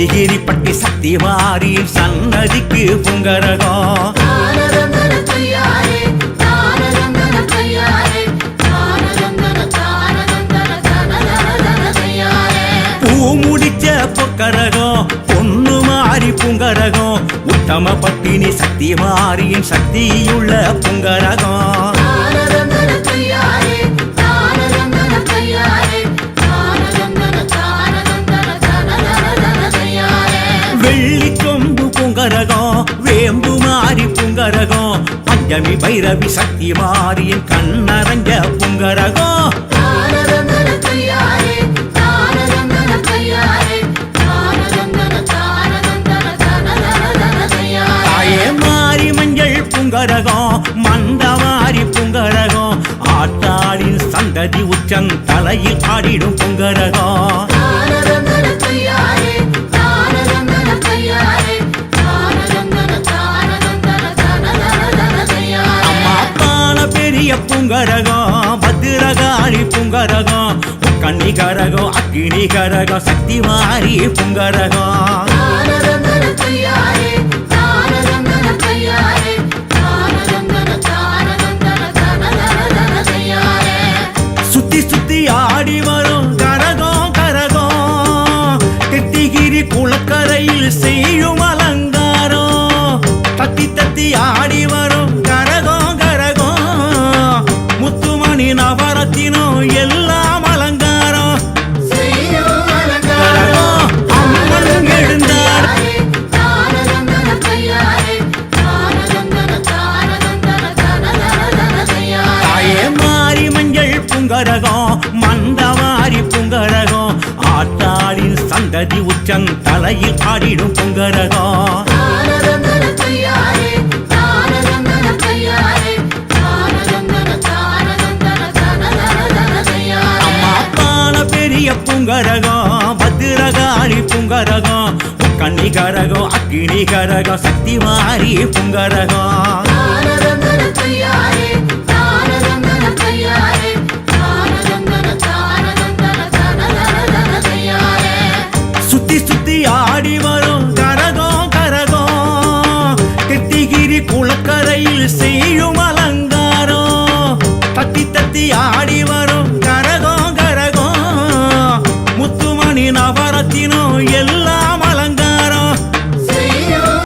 சித்திகிரி பட்டி சக்தி வாரி சன்னதிக்கு புங்கரகம் முடிச்ச பொக்கரகம் பொண்ணு மாறி புங்கரகம் உத்தம பட்டினி சக்தி மாறியின் சக்தியுள்ள புங்கரகம் புங்கரகம் வேம்பு மாறி புங்கரகம் பஞ்சமி பைரவி சக்தி மாறியின் கண்ணரஞ்ச புங்கரகம். தாயே மாறி மஞ்சள் புங்கரகம் மந்த மாறி புங்கரகம் ஆட்டாளின் சந்ததி உச்சம் தலையில் ஆடிடும் புங்கரகம். புங்கரகம் பத்திரகாளி புங்கரகம் கன்னிகரகம் அக்கினி கரகம் சக்தி மாறி புங்கரகம் சுத்தி சுத்தி ஆடி வரும் கரகம் கரகம். கெட்டிகிரி குளக்கரையில் செய்யும் ஆட்டாளின் சந்ததி உச்சம் தலையில் ஆடிடும் பால பெரிய புங்கரகம் பத்திரகாளி புங்கரகம் கன்னிகரகம் அக்கினி கரகம் சக்தி மாறி புங்கரகம் ஒருத்தி ஆடி வரும். கரகம் கரகம் முத்துமணி நவரத்தினோ